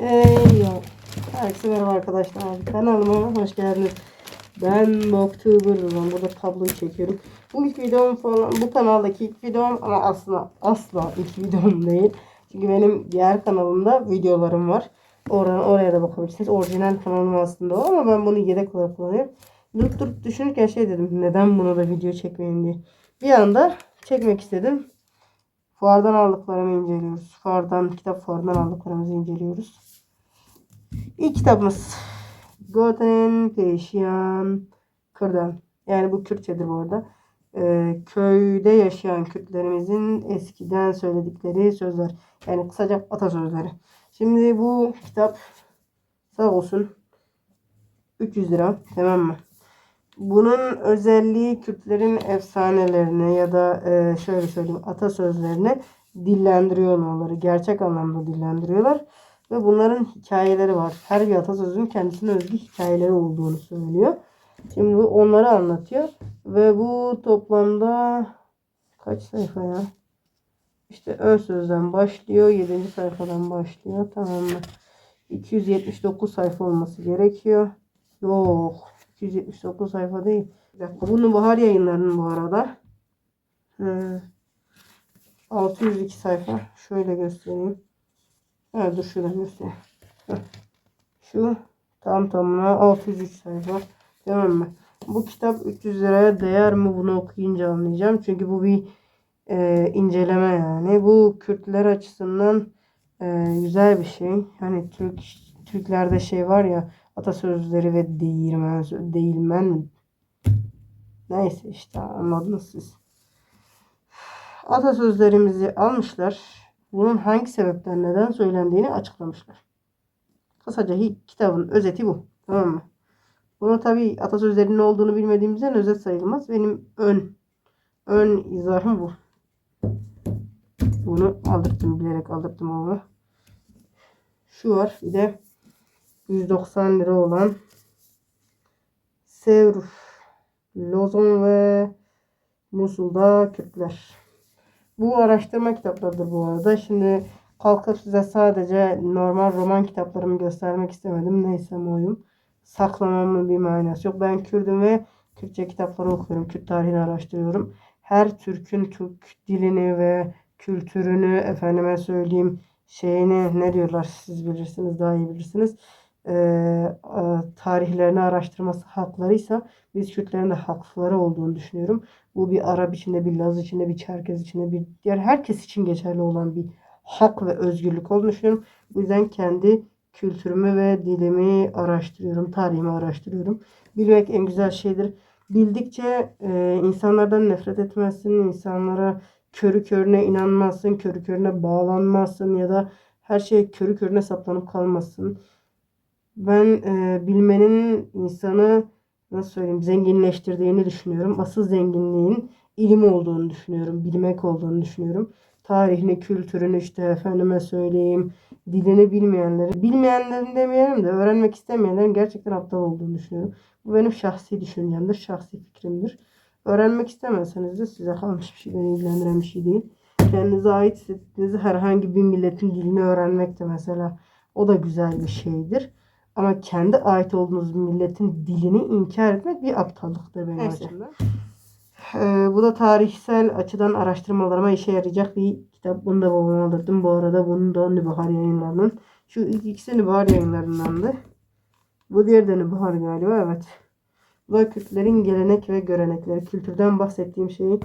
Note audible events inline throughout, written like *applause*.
Yo. Herkese merhaba arkadaşlar. Kanalıma hoş geldiniz. Ben Noctuber'ım. Burada tabloyu çekiyorum. Bu ilk videom falan. Bu kanaldaki ilk videom ama aslında asla ilk videom *laughs* değil. Çünkü benim diğer kanalımda videolarım var. Oradan oraya da bakabilirsiniz. Orijinal kanalım aslında o ama ben bunu yedek olarak kullanıyorum. Durup durup düşünürken şey dedim. Neden bunu da video çekmeyeyim diye. Bir anda çekmek istedim. Fuardan aldıklarımı inceliyoruz. Fuardan, kitap fuardan aldıklarımızı inceliyoruz. İlk kitabımız Goten Peşyan Kırdan. Yani bu Kürtçedir bu arada. Ee, köyde yaşayan Kürtlerimizin eskiden söyledikleri sözler. Yani kısaca atasözleri. Şimdi bu kitap sağ olsun 300 lira tamam mı? Bunun özelliği Kürtlerin efsanelerini ya da e, şöyle söyleyeyim atasözlerini dillendiriyor onları. Gerçek anlamda dillendiriyorlar. Ve bunların hikayeleri var. Her bir atasözün kendisine özgü hikayeleri olduğunu söylüyor. Şimdi onları anlatıyor. Ve bu toplamda kaç sayfa ya? İşte ön sözden başlıyor. 7. sayfadan başlıyor. Tamam mı? 279 sayfa olması gerekiyor. Yok. 279 sayfa değil. Bunu bahar yayınlarının bu arada. Hı. 602 sayfa. Şöyle göstereyim. Ha, dur şuradan göstereyim. Şu tam tamına 603 sayfa. Tamam mı? Bu kitap 300 liraya değer mi bunu okuyunca anlayacağım. Çünkü bu bir e, inceleme yani. Bu Kürtler açısından e, güzel bir şey. Hani Türk Türklerde şey var ya atasözleri ve değirmen, değilmen? Neyse işte anladınız siz. Atasözlerimizi almışlar. Bunun hangi sebepten neden söylendiğini açıklamışlar. Kısaca kitabın özeti bu. Tamam mı? Bunu tabi atasözlerinin ne olduğunu bilmediğimizden özet sayılmaz. Benim ön ön izahım bu. Bunu aldırttım bilerek aldırttım ama. Şu var bir de 190 lira olan Sevr, Lozon ve Musul'da Kürtler. Bu araştırma kitaplarıdır bu arada. Şimdi kalkıp size sadece normal roman kitaplarımı göstermek istemedim. Neyse oyum. Saklamamın bir manası yok. Ben Kürdüm ve Kürtçe kitapları okuyorum. Kürt tarihini araştırıyorum. Her Türk'ün Türk dilini ve kültürünü efendime söyleyeyim şeyini ne diyorlar siz bilirsiniz daha iyi bilirsiniz. Ee, e, tarihlerini araştırması haklarıysa biz Kürtlerin de hakları olduğunu düşünüyorum. Bu bir Arap içinde, bir Laz içinde, bir Çerkez içinde, bir diğer herkes için geçerli olan bir hak ve özgürlük olduğunu düşünüyorum. Bu yüzden kendi kültürümü ve dilimi araştırıyorum, tarihimi araştırıyorum. Bilmek en güzel şeydir. Bildikçe e, insanlardan nefret etmezsin, insanlara körü körüne inanmazsın, körü körüne bağlanmazsın ya da her şeye körü körüne saplanıp kalmazsın. Ben e, bilmenin insanı nasıl söyleyeyim zenginleştirdiğini düşünüyorum. Asıl zenginliğin ilim olduğunu düşünüyorum. Bilmek olduğunu düşünüyorum. Tarihini, kültürünü işte efendime söyleyeyim. Dilini bilmeyenleri, bilmeyenlerin demeyelim de öğrenmek istemeyenlerin gerçekten aptal olduğunu düşünüyorum. Bu benim şahsi düşüncemdir, şahsi fikrimdir. Öğrenmek istemezseniz de size kalmış bir şey, beni ilgilendiren bir şey değil. Kendinize ait hissettiğiniz herhangi bir milletin dilini öğrenmek de mesela o da güzel bir şeydir. Ama kendi ait olduğunuz milletin dilini inkar etmek bir aptallıktır benim açımdan. Ee, bu da tarihsel açıdan araştırmalarıma işe yarayacak bir kitap. Bunu da babama alırdım. Bu arada bunu da Nübahar yayınlarının. Şu ilk ikisi Nübahar yayınlarındandı. Bu diğeri de Nübahar galiba evet. Bu da Kürtlerin gelenek ve görenekleri. Kültürden bahsettiğim şey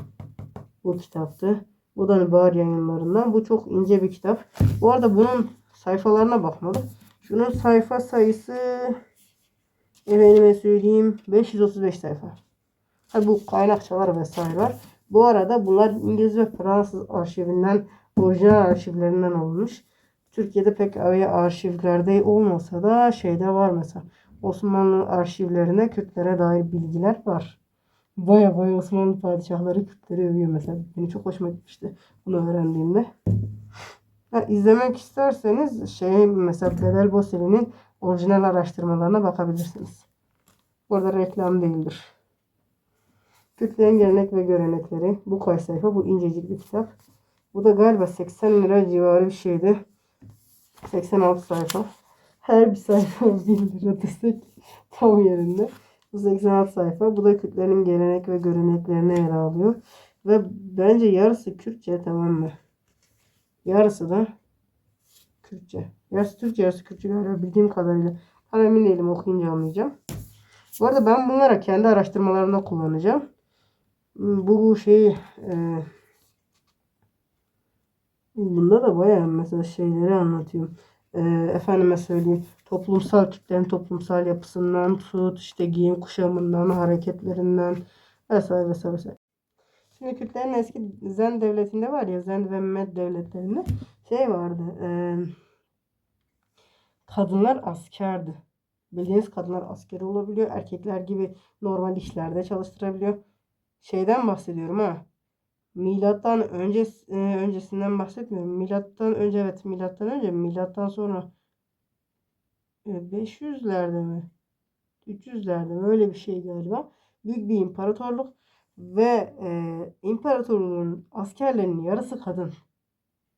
bu kitaptı. Bu da Nübahar yayınlarından. Bu çok ince bir kitap. Bu arada bunun sayfalarına bakmadım. Şunun sayfa sayısı efendime söyleyeyim 535 sayfa. Ha, bu kaynakçalar vesaire var. Bu arada bunlar İngiliz ve Fransız arşivinden orijinal arşivlerinden alınmış. Türkiye'de pek öyle arşivlerde olmasa da şeyde var mesela. Osmanlı arşivlerine Kürtlere dair bilgiler var. Baya baya Osmanlı padişahları Kürtleri övüyor mesela. Beni çok hoşuma gitmişti bunu öğrendiğimde. Ha, izlemek isterseniz şey mesela Bedel Boseli'nin orijinal araştırmalarına bakabilirsiniz. Burada reklam değildir. Kürtlerin gelenek ve görenekleri. Bu kaç sayfa? Bu incecik bir kitap. Bu da galiba 80 lira civarı bir şeydi. 86 sayfa. Her bir sayfa *laughs* 1 lira desek tam yerinde. Bu 86 sayfa. Bu da Kürtlerin gelenek ve göreneklerini ele alıyor. Ve bence yarısı Kürtçe tamam mı? Yarısı da Kürtçe. Yarısı Türkçe, yarısı Kürtçe galiba bildiğim kadarıyla. Tam emin değilim okuyunca anlayacağım. Bu arada ben bunlara kendi araştırmalarımda kullanacağım. Hmm, Bu şeyi e, bunda da bayağı mesela şeyleri anlatıyorum. E, efendime söyleyeyim toplumsal Kürtlerin toplumsal yapısından tut işte giyim kuşamından hareketlerinden vesaire vesaire. vesaire. Şimdi Kürtlerin eski Zen devletinde var ya Zen ve Med devletlerinde şey vardı. E, kadınlar askerdi. Bildiğiniz kadınlar askeri olabiliyor. Erkekler gibi normal işlerde çalıştırabiliyor. Şeyden bahsediyorum ha. Milattan önce e, öncesinden bahsetmiyorum. Milattan önce evet milattan önce milattan sonra e, 500'lerde mi? 300'lerde mi? Öyle bir şey galiba. Büyük bir imparatorluk ve e, imparatorluğun askerlerinin yarısı kadın.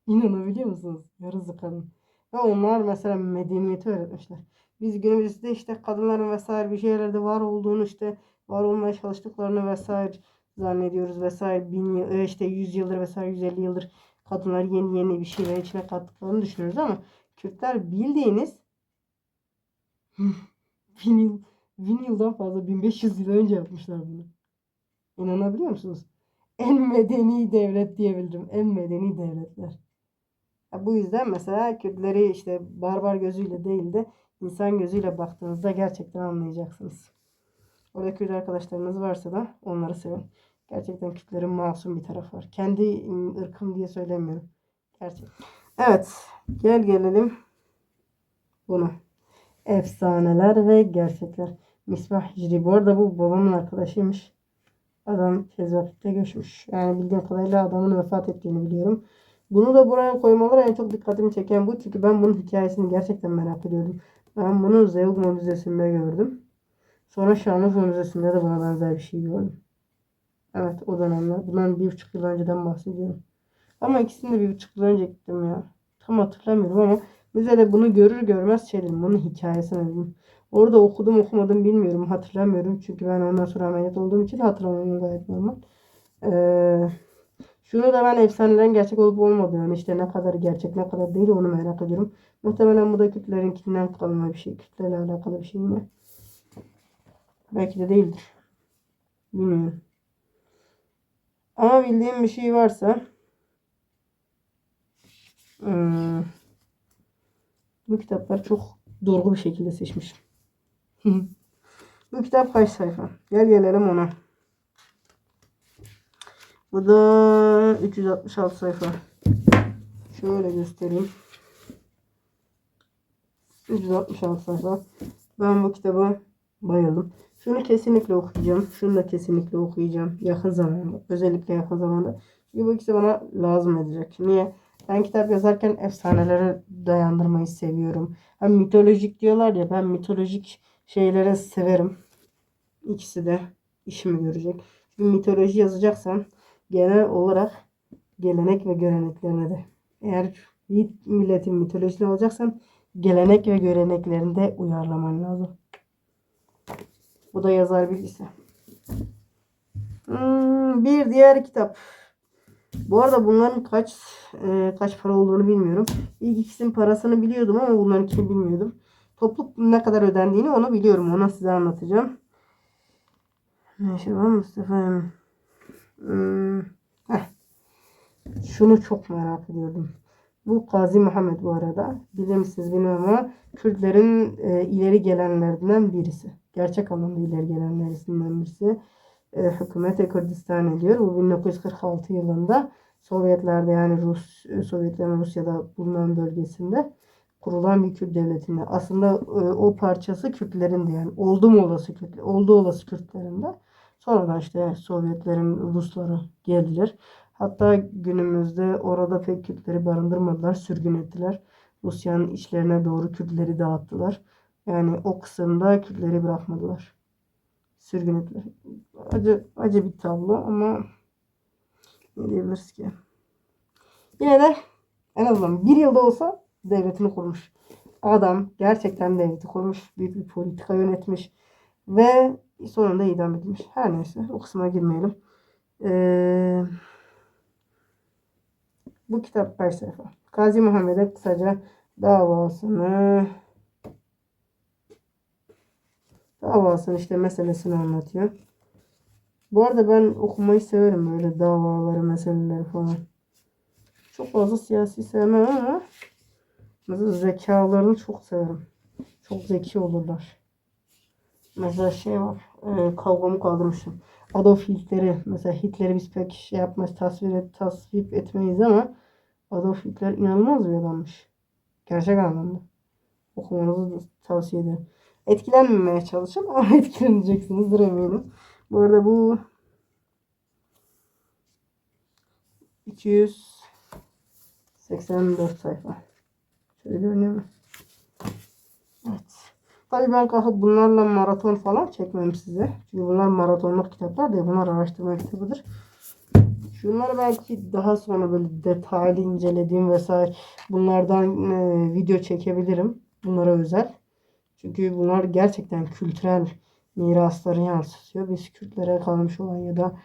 İnanabiliyor musunuz? Yarısı kadın. Ve onlar mesela medeniyeti öğretmişler. Biz günümüzde işte kadınların vesaire bir şeylerde var olduğunu işte var olmaya çalıştıklarını vesaire zannediyoruz vesaire bin yıl, e, işte 100 yıldır vesaire 150 yıldır kadınlar yeni yeni bir şeyler içine kattıklarını düşünüyoruz ama Kürtler bildiğiniz *laughs* bin yıl bin yıldan fazla 1500 yıl önce yapmışlar bunu. İnanabiliyor musunuz? En medeni devlet diyebilirim. En medeni devletler. Ya bu yüzden mesela Kürtleri işte barbar gözüyle değil de insan gözüyle baktığınızda gerçekten anlayacaksınız. Orada Kürt arkadaşlarınız varsa da onları sevin. Gerçekten Kürtlerin masum bir tarafı var. Kendi ım, ırkım diye söylemiyorum. Gerçekten. Evet. Gel gelelim buna. Efsaneler ve gerçekler. Misbah Hicri. Bu arada bu babamın arkadaşıymış. Adam tez vakitte göçmüş. Yani bildiğim kadarıyla adamın vefat ettiğini biliyorum. Bunu da buraya koymaları en çok dikkatimi çeken bu. Çünkü ben bunun hikayesini gerçekten merak ediyordum. Ben bunu Zeugma Müzesi'nde gördüm. Sonra Şanlıurfa Müzesi'nde de buna benzer bir şey gördüm. Evet o dönemler. Bundan bir buçuk yıl önceden bahsediyorum. Ama ikisini de bir buçuk yıl önce gittim ya. Tam hatırlamıyorum ama müzede bunu görür görmez şey dedim. Bunun hikayesini dedim. Orada okudum okumadım bilmiyorum. Hatırlamıyorum. Çünkü ben ondan sonra ameliyat olduğum için hatırlamıyorum gayet normal. Ee, şunu da ben efsanelerin gerçek olup olmadığını işte ne kadar gerçek ne kadar değil onu merak ediyorum. Muhtemelen bu da Kürtlerinkinden kalma bir şey. Kürtlerle alakalı bir şey mi? Belki de değildir. Bilmiyorum. Ama bildiğim bir şey varsa hmm, bu kitapları çok doğru bir şekilde seçmişim. Bu kitap kaç sayfa? Gel gelelim ona. Bu da 366 sayfa. Şöyle göstereyim. 366 sayfa. Ben bu kitaba bayıldım. Şunu kesinlikle okuyacağım. Şunu da kesinlikle okuyacağım. Yakın zamanda. Özellikle yakın zamanda. Çünkü bu ikisi bana lazım edecek. Niye? Ben kitap yazarken efsanelere dayandırmayı seviyorum. Hem mitolojik diyorlar ya ben mitolojik şeylere severim. İkisi de işimi görecek. Çünkü mitoloji yazacaksan genel olarak gelenek ve göreneklerine de. Eğer bir milletin mitolojisini alacaksan gelenek ve göreneklerinde uyarlaman lazım. Bu da yazar bilgisi. Hmm, bir diğer kitap. Bu arada bunların kaç e, kaç para olduğunu bilmiyorum. İlk ikisinin parasını biliyordum ama bunlarınkini bilmiyordum. Toplu ne kadar ödendiğini onu biliyorum. Onu size anlatacağım. Neyse var Mustafa. Hmm. Şunu çok merak ediyordum. Bu Gazi Muhammed bu arada. Bilir misiniz bilmiyorum ama Kürtlerin e, ileri gelenlerinden birisi. Gerçek anlamda ileri gelenlerinden birisi. E, Hükümeti Kürdistan ediyor. Bu 1946 yılında Sovyetlerde yani Rus e, Sovyetlerin Rusya'da bulunan bölgesinde kurulan bir Kürt devletinde. Aslında e, o parçası Kürtlerin de yani oldu mu olası Kürt, oldu olası Kürtlerin de. Sonradan işte Sovyetlerin Rusları geldiler. Hatta günümüzde orada pek Kürtleri barındırmadılar, sürgün ettiler. Rusya'nın içlerine doğru Kürtleri dağıttılar. Yani o kısımda Kürtleri bırakmadılar. Sürgün ettiler. Acı, acı bir tablo ama ne diyebiliriz ki? Yine de en azından bir yılda olsa devletini kurmuş. adam gerçekten devleti kurmuş. Büyük bir politika yönetmiş. Ve sonunda idam edilmiş. Her neyse o kısma girmeyelim. Ee, bu kitap kaç sayfa? Gazi Muhammed'e kısaca davasını davasını işte meselesini anlatıyor. Bu arada ben okumayı severim böyle davaları, meseleleri falan. Çok fazla siyasi sevmem ama zekalarını çok severim. Çok zeki olurlar. Mesela şey var, e, kavgamı kaldırmışım. Adolf Hitler'i, mesela Hitler'i biz pek şey yapmaz, tasvir et, tasvip etmeyiz ama Adolf Hitler inanılmaz bir adammış. Gerçek anlamda. Okumanızı tavsiye ederim. Etkilenmemeye çalışın ama *laughs* etkileneceksinizdir eminim. Bu arada bu 284 sayfa. Şöyle? Evet. Tabii ben kalkıp bunlarla maraton falan çekmem size. Çünkü bunlar maratonluk kitaplar değil. Bunlar araştırma kitabıdır. Şunları belki daha sonra böyle detaylı incelediğim vesaire bunlardan e, video çekebilirim. Bunlara özel. Çünkü bunlar gerçekten kültürel mirasları yansıtıyor. Biz Kürtlere kalmış olan ya da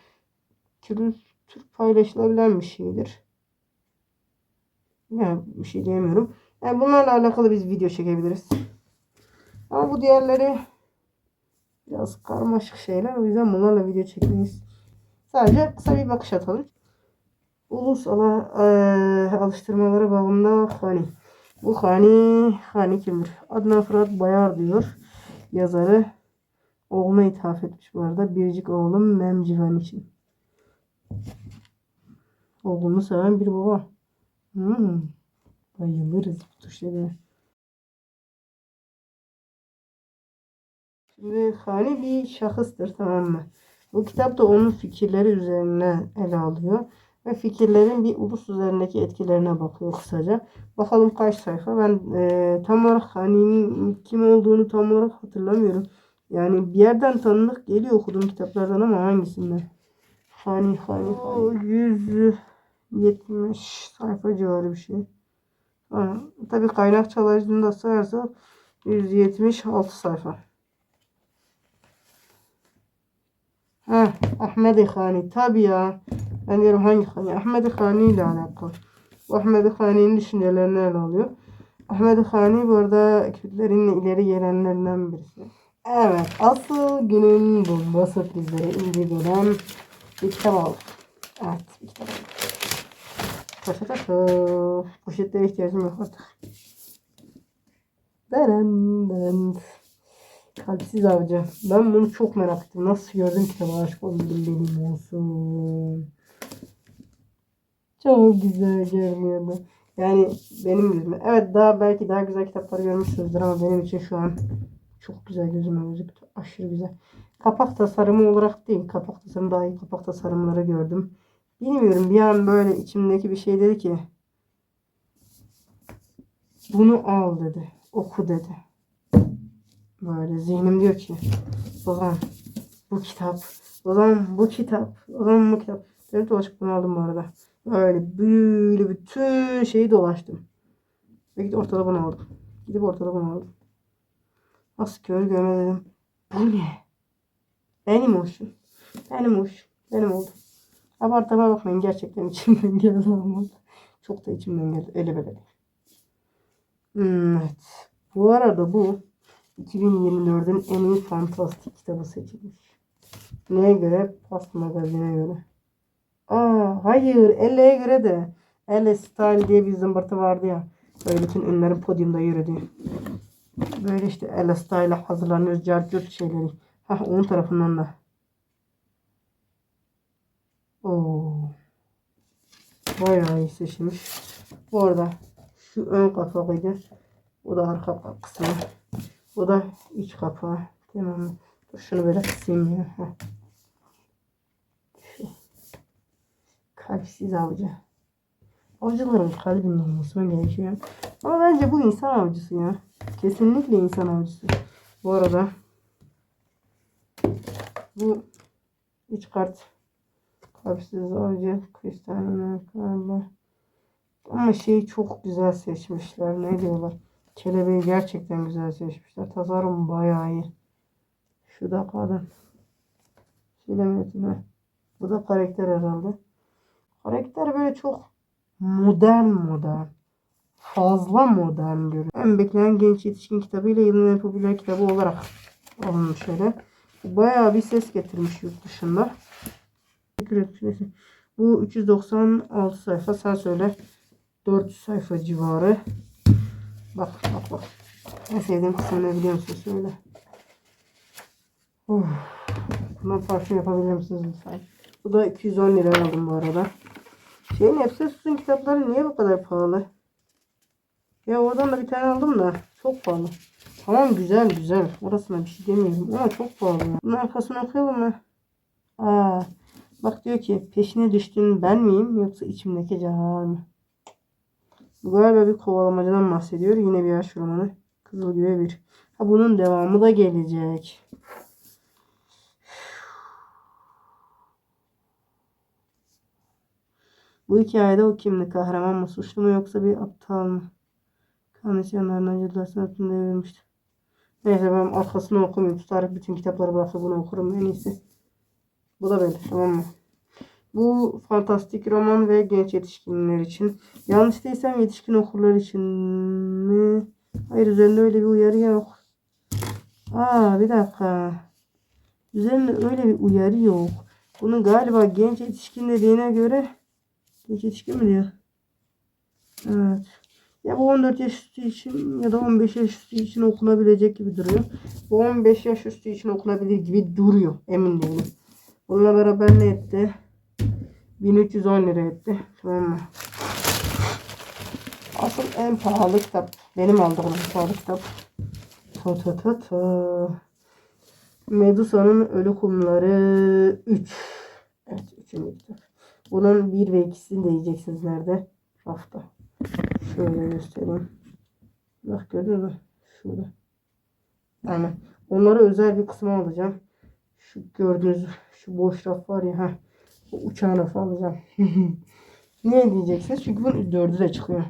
kültür paylaşılabilen bir şeydir. Yani bir şey diyemiyorum. Yani bunlarla alakalı biz video çekebiliriz. Ama bu diğerleri biraz karmaşık şeyler. O yüzden bunlarla video çekmeyiz. Sadece kısa bir bakış atalım. Ulus ala, e, alıştırmaları babında Hani. Bu Hani, Hani kimdir? Adnan Fırat Bayar diyor. Yazarı oğluna ithaf etmiş bu arada. Biricik oğlum Memcivan için. Oğlunu seven bir baba. Hmm. Bayılırız bu şeylere. Şimdi Hani bir şahıstır tamam mı? Bu kitap da onun fikirleri üzerine ele alıyor. Ve fikirlerin bir ulus üzerindeki etkilerine bakıyor kısaca. Bakalım kaç sayfa. Ben e, tam olarak Hani'nin kim olduğunu tam olarak hatırlamıyorum. Yani bir yerden tanıdık geliyor okuduğum kitaplardan ama hangisinden? Hani Hani Hani. 170 sayfa civarı bir şey. Ha, tabii kaynak çalarını da sayarsak 176 sayfa. Ha, Ahmet Hani tabii ya. Ben diyorum hangi Hani? Ahmet Hani ile alakalı. Bu Ahmet Hani'nin düşüncelerini ele alıyor. Ahmet Hani bu arada Kürtlerin ileri gelenlerinden birisi. Evet, asıl günün bomba sürprizleri Indigo'dan bir kitap aldık. Evet, bir kitap aldık. Poşetlere ihtiyacım yok artık. Deren deren. Kalpsiz avcı. Ben bunu çok merak ettim. Nasıl gördüm kitabı aşık oldum benim olsun. Çok güzel görünüyordu. Yani benim gözüme. Evet daha belki daha güzel kitaplar görmüşsünüzdür ama benim için şu an çok güzel gözüme gözüktü. Aşırı güzel. Kapak tasarımı olarak değil. Kapak tasarımı daha iyi kapak tasarımları gördüm. Bilmiyorum bir an böyle içimdeki bir şey dedi ki bunu al dedi. Oku dedi. Böyle zihnim diyor ki zaman bu kitap zaman bu kitap zaman bu kitap. Ben dolaşıp bunu aldım bu arada. Böyle böyle bütün şeyi dolaştım. Ve gidip ortada bunu aldım. Gidip ortada bunu aldım. Nasıl kör görme dedim. Bu ne? Benim olsun. Benim olsun. Benim oldu. Abartama bakmayın. Gerçekten içimden *laughs* geldi ama. Çok da içimden geldi. Öyle böyle. Hmm, evet. Bu arada bu 2024'ün en iyi fantastik kitabı seçilmiş. Neye göre? Past magazine göre. Aa hayır. Elle'ye göre de. Elle Style diye bir zımbırtı vardı ya. Böyle bütün ünlülerin podyumda yürüdüğü. Böyle işte Elle Style'a hazırlanıyoruz. Carcurt şeyleri. Hah onun tarafından da. Oo. Bayağı iyi seçilmiş. Bu arada şu ön kapağıydı. Bu da arka kısmı. Bu da iç kapağı. Tamam? Dur şunu böyle kısayım ya. Heh. Şu. Kalpsiz avcı. Avcıların kalbinin olması gerekiyor. Ama bence bu insan avcısı ya. Kesinlikle insan avcısı. Bu arada bu üç kart kalpsiz avcı kristalina galiba. Ama şeyi çok güzel seçmişler. Ne diyorlar? Kelebeği gerçekten güzel seçmişler. Tasarım bayağı iyi. Şu da kadın. Silemetim Bu da karakter herhalde. Karakter böyle çok modern modern. Fazla modern görünüyor. En beklenen genç yetişkin kitabıyla yılın en popüler kitabı olarak alınmış şöyle. Bayağı bir ses getirmiş yurt dışında. Ederim. Bu 396 sayfa. Sen söyle. 400 sayfa civarı. Bak bak bak. En sevdiğim kısmı ne biliyor musun? Söyle. Of. Bundan farklı yapabilir misiniz lütfen? Bu da 210 lira aldım bu arada. Şeyin hepsi Sus'un kitapları niye bu kadar pahalı? Ya oradan da bir tane aldım da çok pahalı. Tamam güzel güzel. Orasına bir şey demiyorum ama çok pahalı ya. Bunun arkasını okuyalım mı? Aa, bak diyor ki peşine düştüğün ben miyim yoksa içimdeki canavar mı? Bu galiba bir kovalamacadan bahsediyor. Yine bir aşk romanı. Kızıl gibi bir. Ha bunun devamı da gelecek. Bu hikayede o kimdi? Kahraman mı? Suçlu mu yoksa bir aptal mı? Kanıs yanlarından cildasına tüm devrilmişti. Neyse ben arkasını okumayayım. Tutarak bütün kitapları bırakıp bunu okurum en iyisi. Bu da böyle tamam mı? Bu fantastik roman ve genç yetişkinler için. Yanlış değilsem yetişkin okurlar için mi? Hayır üzerinde öyle bir uyarı yok. Aa bir dakika. Üzerinde öyle bir uyarı yok. Bunu galiba genç yetişkin dediğine göre genç yetişkin mi diyor? Evet. Ya bu 14 yaş üstü için ya da 15 yaş üstü için okunabilecek gibi duruyor. Bu 15 yaş üstü için okunabilir gibi duruyor. Emin değilim. Bununla beraber ne etti? 1310 lira etti. Tamam? Asıl en pahalı kitap. Benim aldığım en pahalı kitap. Ta ta ta ta. Medusa'nın Ölü Kumları 3. Evet 3. kitap. Bunun 1 ve 2'sini de yiyeceksiniz nerede? Rafta. Şöyle göstereyim. Bak gördünüz mü? Şurada. Aynen. Onlara özel bir kısmı alacağım. Şu gördüğünüz şu boş raf var ya. Heh. O uçağın rafı alacağım. *laughs* Niye diyeceksiniz? Çünkü bunun dördü de çıkıyor.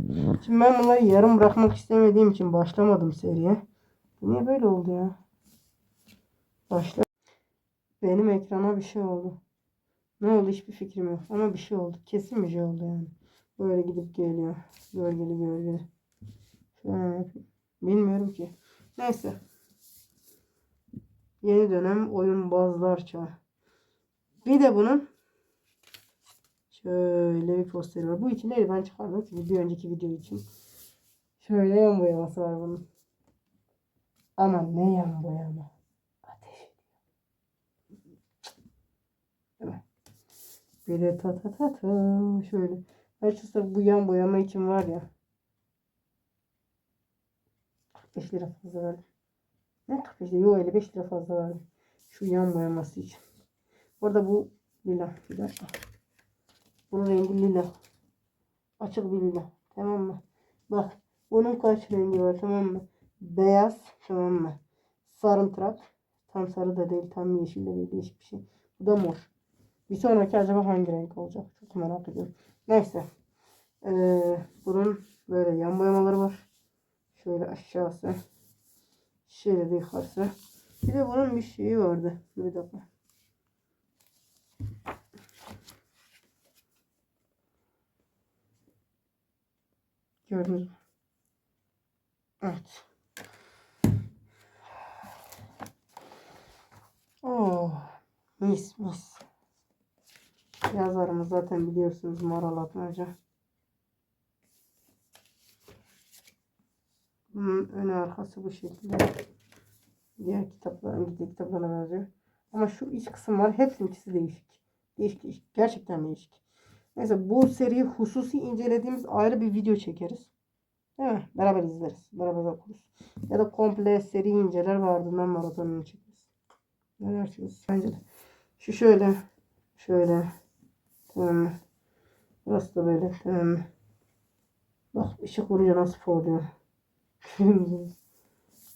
Şimdi ben bunları yarım bırakmak istemediğim için başlamadım seriye. Bu niye böyle oldu ya? Başla. Benim ekrana bir şey oldu. Ne oldu hiçbir fikrim yok. Ama bir şey oldu. Kesin bir şey oldu yani. Böyle gidip geliyor. Gölgeli gölgeli. Bilmiyorum ki. Neyse. Yeni dönem oyun bazlar çağı. Bir de bunun şöyle bir posteri var. Bu ikili ben çıkardım çünkü bir önceki video için. Şöyle yan boyaması var bunun. Ama ne yan boyama. Ateş? Bir de ta ta ta ta şöyle. Açıkçası bu yan boyama için var ya. 45 lira fazla verdim. Ne 45 lira? Yok 55 lira fazla verdim. Şu yan boyaması için. Orada bu lila. Bir dakika. Bunun rengi lila. Açık bir lila. Tamam mı? Bak. Bunun kaç rengi var tamam mı? Beyaz. Tamam mı? Sarımtırak. Tam sarı da değil. Tam yeşil de değil. Değişik bir şey. Bu da mor. Bir sonraki acaba hangi renk olacak? Çok merak ediyorum. Neyse. Ee, bunun böyle yan boyamaları var. Şöyle aşağısı. Şöyle de yukarısı. Bir de bunun bir şeyi vardı. Bir dakika. Gördünüz mü? Evet. Oh, mis mis. Yazarımız zaten biliyorsunuz Maral Atmaca. Bunun önü arkası bu şekilde. Diğer kitapların diğer kitaplarına benziyor. Ama şu iç kısım var. Hepsininkisi değişik. Değişik. Gerçekten değişik. Neyse bu seriyi hususi incelediğimiz ayrı bir video çekeriz. Değil mi? Beraber izleriz. Beraber okuruz. Ya da komple seri inceler ve ardından maratonunu çekeriz. Ne dersiniz? Bence de. Şu şöyle. Şöyle. Tamam? Burası da böyle. Tamam? Bak ışık vurunca nasıl oluyor. *laughs*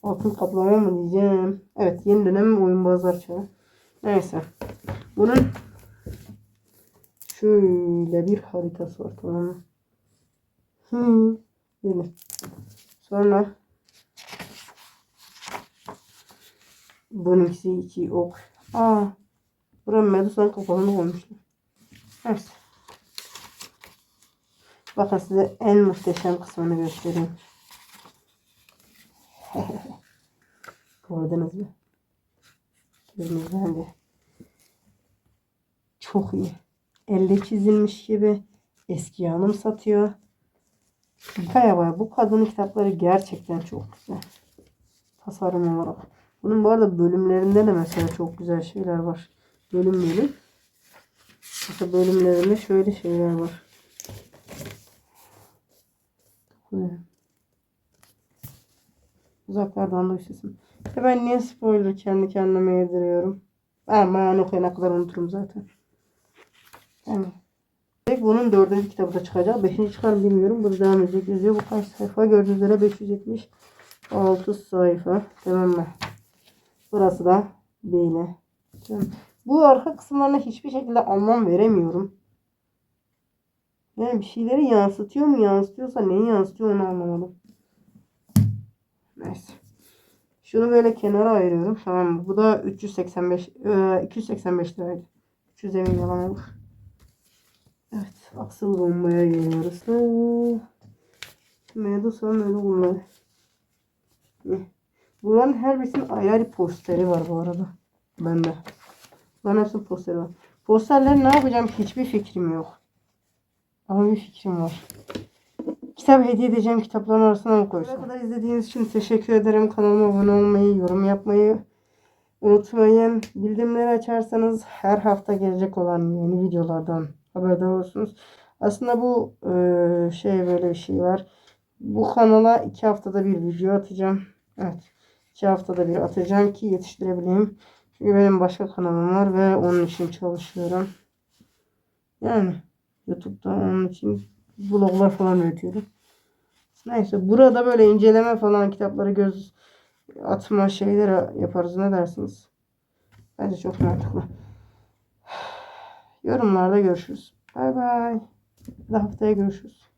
Altın kaplama mı diyeceğim. Evet yeni dönem oyunbazlar çağı. Neyse. Bunun şöyle bir haritası var tamam mı? Hı. Yeni. Sonra Bununkisi iki ok. Aa. Buraya Medusa'nın kafasını koymuşlar. Neyse. Bakın size en muhteşem kısmını göstereyim. Gördünüz mü? Gördünüz bence. Çok iyi. Elle çizilmiş gibi. Eski hanım satıyor. Hikaye var. Bu kadının kitapları gerçekten çok güzel. Tasarım olarak. Bunun bu arada bölümlerinde de mesela çok güzel şeyler var. Bölüm bölüm. Mesela bölümlerinde şöyle şeyler var. Güzel. Uzaklardan da sesim. Ya ben niye spoiler kendi kendime yediriyorum? Ben ben okuyana kadar unuturum zaten. Yani. Bunun dördüncü kitabı da çıkacak. Beşinci çıkar bilmiyorum. Burada devam edecek yazıyor. Bu kaç sayfa? Gördüğünüz üzere 576 sayfa. Tamam mı? Burası da böyle. Bu arka kısımlarına hiçbir şekilde anlam veremiyorum. Yani bir şeyleri yansıtıyor mu? Yansıtıyorsa neyi yansıtıyor onu anlamadım. Neyse. Şunu böyle kenara ayırıyorum. Tamam mı? Bu da 385 e, 285 liraydı. 300 emin yalan olur. Evet. Asıl bombaya geliyoruz. Medusa'nın öyle bunları. Bunların her birisinin ayrı ayrı posteri var bu arada. Bende. Bunların hepsinin posteri var. Posterleri ne yapacağım hiçbir fikrim yok. Ama bir fikrim var. Kitap hediye edeceğim kitapların arasına mı koysam? Buraya kadar izlediğiniz için teşekkür ederim. Kanalıma abone olmayı, yorum yapmayı unutmayın. Bildirimleri açarsanız her hafta gelecek olan yeni videolardan haberdar olursunuz. Aslında bu eee, şey böyle bir şey var. Bu kanala iki haftada bir video atacağım. Evet. iki haftada bir atacağım ki yetiştirebileyim. Çünkü benim başka kanalım var ve onun için çalışıyorum. Yani YouTube'da onun için vloglar falan üretiyorum. Neyse burada böyle inceleme falan kitapları göz atma şeyleri yaparız. Ne dersiniz? Bence çok mantıklı. *sighs* Yorumlarda görüşürüz. Bay bay. Bir haftaya görüşürüz.